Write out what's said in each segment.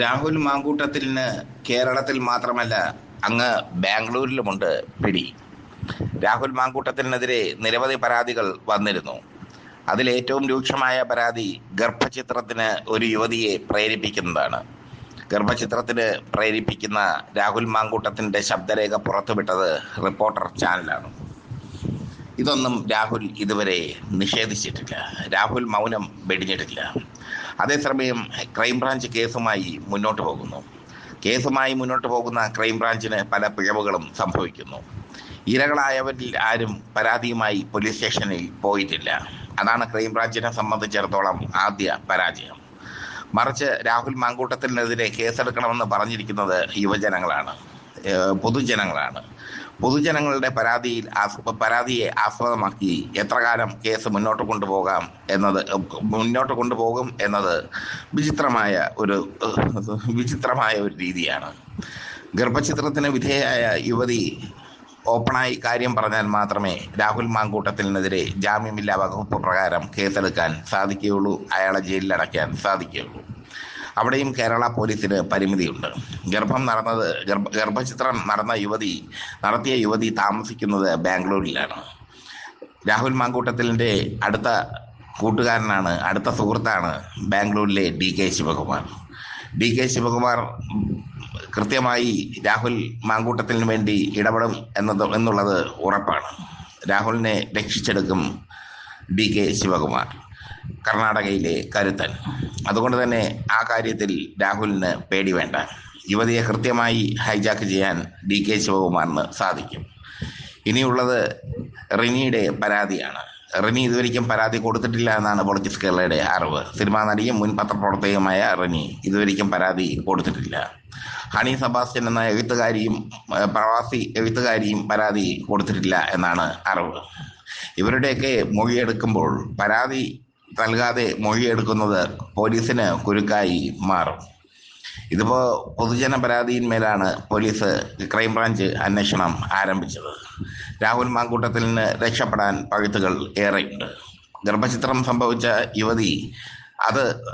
രാഹുൽ മാങ്കൂട്ടത്തിന് കേരളത്തിൽ മാത്രമല്ല അങ്ങ് ബാംഗ്ലൂരിലുമുണ്ട് പിടി. രാഹുൽ മാങ്കൂട്ടത്തിനെതിരെ നിരവധി പരാതികൾ വന്നിരുന്നു. അതിലേറ്റവും രൂക്ഷമായ പരാതി ഗർഭചിത്രത്തിന് ഒരു യുവതിയെ പ്രേരിപ്പിക്കുന്നതാണ്. ഗർഭചിത്രത്തിന് പ്രേരിപ്പിക്കുന്ന രാഹുൽ മാങ്കൂട്ടത്തിന്റെ ശബ്ദരേഖ പുറത്തുവിട്ടത് റിപ്പോർട്ടർ ചാനലാണ്. ഇതൊന്നും രാഹുൽ ഇതുവരെ നിഷേധിച്ചിട്ടില്ല. രാഹുൽ മൗനം വെടിഞ്ഞിട്ടില്ല. അതേസമയം ക്രൈംബ്രാഞ്ച് കേസുമായി മുന്നോട്ട് പോകുന്നു. കേസുമായി മുന്നോട്ട് പോകുന്ന ക്രൈംബ്രാഞ്ചിന് പല പിഴവുകളും സംഭവിക്കുന്നു. ഇരകളായവരിൽ ആരും പരാതിയുമായി പോലീസ് സ്റ്റേഷനിൽ പോയിട്ടില്ല. അതാണ് ക്രൈംബ്രാഞ്ചിനെ സംബന്ധിച്ചിടത്തോളം ആദ്യ പരാജയം. മറിച്ച് രാഹുൽ മാങ്കൂട്ടത്തിനെതിരെ കേസെടുക്കണമെന്ന് പറഞ്ഞിരിക്കുന്നത് യുവജനങ്ങളാണ്. പൊതുജനങ്ങളാണ്. പൊതുജനങ്ങളുടെ പരാതിയിൽ പരാതിയെ ആസ്പദമാക്കി എത്ര കാലം കേസ് മുന്നോട്ട് കൊണ്ടുപോകാം എന്നത് മുന്നോട്ട് കൊണ്ടുപോകും എന്നത് വിചിത്രമായ ഒരു വിചിത്രമായ ഒരു രീതിയാണ്. ഗർഭചിത്രത്തിന് വിധേയായ യുവതി ഓപ്പണായി കാര്യം പറഞ്ഞാൽ മാത്രമേ രാഹുൽ മാങ്കൂട്ടത്തിനെതിരെ ജാമ്യമില്ലാ വകുപ്പ് പ്രകാരം കേസെടുക്കാൻ സാധിക്കുകയുള്ളൂ അയാളെ ജയിലിലടയ്ക്കാൻ സാധിക്കുകയുള്ളൂ. അവിടെയും കേരള പോലീസിന് പരിമിതിയുണ്ട്. ഗർഭം നടന്നത് ഗർഭ ഗർഭചിത്രം നടന്ന യുവതി നടത്തിയ യുവതി താമസിക്കുന്നത് ബാംഗ്ലൂരിലാണ്. രാഹുൽ മാങ്കൂട്ടത്തിലിന്റെ അടുത്ത കൂട്ടുകാരനാണ് അടുത്ത സുഹൃത്താണ് ബാംഗ്ലൂരിലെ D K Shivakumar. D K Shivakumar കൃത്യമായി രാഹുൽ മാങ്കൂട്ടത്തിന് വേണ്ടി ഇടപെടും എന്നത് എന്നുള്ളത് ഉറപ്പാണ്. രാഹുലിനെ രക്ഷിച്ചെടുക്കും ഡി കെ ശിവകുമാർ. കർണാടകയിലെ കരുത്തൻ. അതുകൊണ്ട് തന്നെ ആ കാര്യത്തിൽ രാഹുലിന് പേടി വേണ്ട. യുവതിയെ കൃത്യമായി ഹൈജാക്ക് ചെയ്യാൻ ഡി കെ ശിവകുമാറിന് സാധിക്കും. ഇനിയുള്ളത് റിനിയുടെ പരാതിയാണ്. റിനി ഇതുവരെയ്ക്കും പരാതി കൊടുത്തിട്ടില്ല എന്നാണ് പൊളിറ്റിക്സ് കേരളയുടെ അറിവ്. സിനിമാ നടിയും മുൻ പത്രപ്രവർത്തകയുമായ റിനി ഇതുവരെയ്ക്കും പരാതി കൊടുത്തിട്ടില്ല. ഹണി സബാസ്റ്റ്യൻ എന്ന എഴുത്തുകാരിയും പ്രവാസി എഴുത്തുകാരിയും പരാതി കൊടുത്തിട്ടില്ല എന്നാണ് അറിവ്. ഇവരുടെയൊക്കെ മൊഴിയെടുക്കുമ്പോൾ പരാതി നൽകാതെ മൊഴിയെടുക്കുന്നത് പോലീസിന് കുരുക്കായി മാറും. ഇതിപ്പോൾ പൊതുജന പരാതിയിന്മേലാണ് പോലീസ് ക്രൈംബ്രാഞ്ച് അന്വേഷണം ആരംഭിച്ചത്. രാഹുൽ മാങ്കൂട്ടത്തിൽ നിന്ന് രക്ഷപ്പെടാൻ പഴുത്തുകൾ ഏറെയുണ്ട്. ഗർഭചിത്രം സംഭവിച്ച യുവതി അത്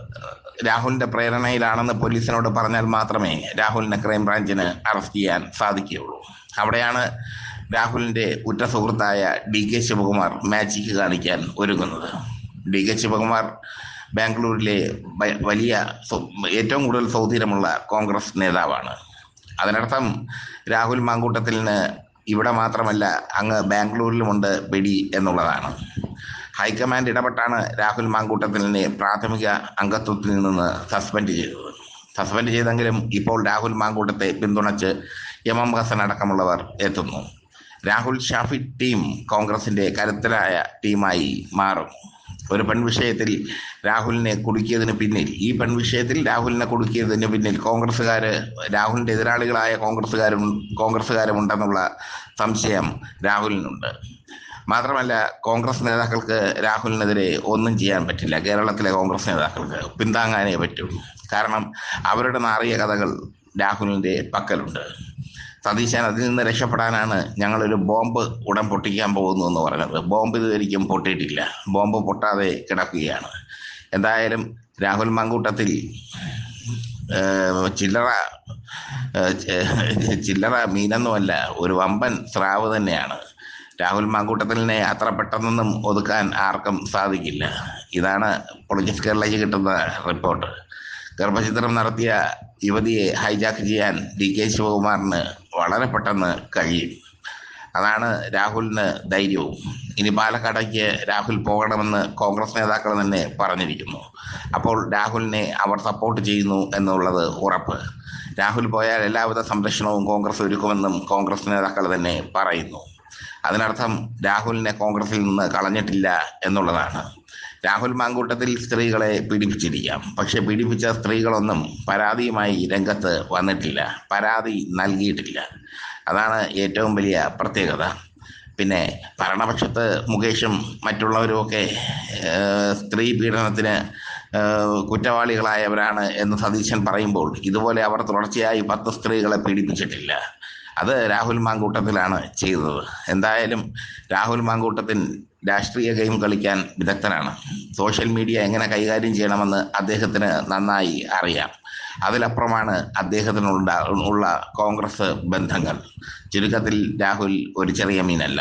രാഹുലിന്റെ പ്രേരണയിലാണെന്ന് പോലീസിനോട് പറഞ്ഞാൽ മാത്രമേ രാഹുലിനെ ക്രൈംബ്രാഞ്ചിന് അറസ്റ്റ് ചെയ്യാൻ സാധിക്കുകയുള്ളൂ. അവിടെയാണ് രാഹുലിന്റെ ഉറ്റ സുഹൃത്തായ ഡി കെ ശിവകുമാർ മാജിക്ക് കാണിക്കാൻ ഒരുങ്ങുന്നത്. ഡി കെ ശിവകുമാർ ബാംഗ്ലൂരിലെ വലിയ ഏറ്റവും കൂടുതൽ സൗധീരമുള്ള കോൺഗ്രസ് നേതാവാണ്. അതിനർത്ഥം രാഹുൽ മാങ്കൂട്ടത്തിന് ഇവിടെ മാത്രമല്ല അങ്ങ് ബാംഗ്ലൂരിലുമുണ്ട് പിടി എന്നുള്ളതാണ്. ഹൈക്കമാൻഡ് ഇടപെട്ടാണ് രാഹുൽ മാങ്കൂട്ടത്തിനെ പ്രാഥമിക അംഗത്വത്തിൽ നിന്ന് സസ്പെൻഡ് ചെയ്തത്. സസ്പെൻഡ് ചെയ്തെങ്കിലും ഇപ്പോൾ രാഹുൽ മാങ്കൂട്ടത്തെ പിന്തുണച്ച് എം എം ഹസൻ അടക്കമുള്ളവർ എത്തുന്നു. രാഹുൽ ഷാഫി ടീം കോൺഗ്രസിന്റെ കരുത്തരായ ടീമായി മാറും. ഒരു പെൺവിഷയത്തിൽ രാഹുലിനെ കുടുക്കിയതിന് പിന്നിൽ. ഈ പെൺവിഷയത്തിൽ രാഹുലിനെ കുടുക്കിയതിന് പിന്നിൽ കോൺഗ്രസ്സുകാർ രാഹുലിന്റെ എതിരാളികളായ കോൺഗ്രസ്സുകാരും കോൺഗ്രസ്സുകാരുമുണ്ടെന്നുള്ള സംശയം രാഹുലിനുണ്ട്. മാത്രമല്ല കോൺഗ്രസ് നേതാക്കൾക്ക് രാഹുലിനെതിരെ ഒന്നും ചെയ്യാൻ പറ്റില്ല. കേരളത്തിലെ കോൺഗ്രസ് നേതാക്കൾക്ക് പിന്താങ്ങാനേ പറ്റൂ കാരണം അവരുടെ നാറിയ കഥകൾ രാഹുലിന്റെ പക്കലുണ്ട്. സതീശൻ അതിൽ നിന്ന് രക്ഷപ്പെടാനാണ് ഞങ്ങളൊരു ബോംബ് ഉടൻ പൊട്ടിക്കാൻ പോകുന്നു എന്ന് പറഞ്ഞത്. ബോംബ് ഇതുവരിക്കും പൊട്ടിയിട്ടില്ല. ബോംബ് പൊട്ടാതെ കിടക്കുകയാണ്. എന്തായാലും രാഹുൽ മങ്കൂട്ടത്തിൽ ചില്ലറ ചില്ലറ മീനൊന്നുമല്ല ഒരു വമ്പൻ സ്രാവ് തന്നെയാണ്. രാഹുൽ മാങ്കൂട്ടത്തിലിനെ അത്ര പെട്ടെന്നൊന്നും ഒതുക്കാൻ ആർക്കും സാധിക്കില്ല. ഇതാണ് പൊളിറ്റിക്സ് കേരളയ്ക്ക് കിട്ടുന്ന റിപ്പോർട്ട്. ഗർഭചിത്രം നടത്തിയ യുവതിയെ ഹൈജാക്ക് ചെയ്യാൻ ഡി കെ ശിവകുമാറിന് വളരെ പെട്ടെന്ന് കഴിയും. അതാണ് രാഹുലിന് ധൈര്യവും. ഇനി പാലക്കാടേക്ക് രാഹുൽ പോകണമെന്ന് കോൺഗ്രസ് നേതാക്കൾ തന്നെ പറഞ്ഞിരിക്കുന്നു. അപ്പോൾ രാഹുലിനെ അവർ സപ്പോർട്ട് ചെയ്യുന്നു എന്നുള്ളത് ഉറപ്പ്. രാഹുൽ പോയാൽ എല്ലാവിധ സംരക്ഷണവും കോൺഗ്രസ് ഒരുക്കുമെന്നും കോൺഗ്രസ് നേതാക്കൾ തന്നെ പറയുന്നു. അതിനർത്ഥം രാഹുലിനെ കോൺഗ്രസിൽ നിന്ന് കളഞ്ഞിട്ടില്ല എന്നുള്ളതാണ്. രാഹുൽ മാങ്കൂട്ടത്തിൽ സ്ത്രീകളെ പീഡിപ്പിച്ചിരിക്കാം. പക്ഷെ പീഡിപ്പിച്ച സ്ത്രീകളൊന്നും പരാതിയുമായി രംഗത്ത് വന്നിട്ടില്ല. പരാതി നൽകിയിട്ടില്ല. അതാണ് ഏറ്റവും വലിയ പ്രത്യേകത. പിന്നെ ഭരണപക്ഷത്ത് മുകേഷും മറ്റുള്ളവരുമൊക്കെ സ്ത്രീ പീഡനത്തിന് കുറ്റവാളികളായവരാണ് എന്ന് സതീശൻ പറയുമ്പോൾ ഇതുപോലെ അവർ തുടർച്ചയായി പത്ത് സ്ത്രീകളെ പീഡിപ്പിച്ചിട്ടില്ല. അത് രാഹുൽ മാങ്കൂട്ടത്തിലാണ് ചെയ്തത്. എന്തായാലും രാഹുൽ മാങ്കൂട്ടത്തിൽ രാഷ്ട്രീയ ഗെയിം കളിക്കാൻ വിദഗ്ധനാണ്. സോഷ്യൽ മീഡിയ എങ്ങനെ കൈകാര്യം ചെയ്യണമെന്ന് അദ്ദേഹത്തിന് നന്നായി അറിയാം. അതിലപ്പുറമാണ് അദ്ദേഹത്തിനുള്ള ഉള്ള കോൺഗ്രസ് ബന്ധങ്ങൾ. ചുരുക്കത്തിൽ രാഹുൽ ഒരു ചെറിയ മീനല്ല.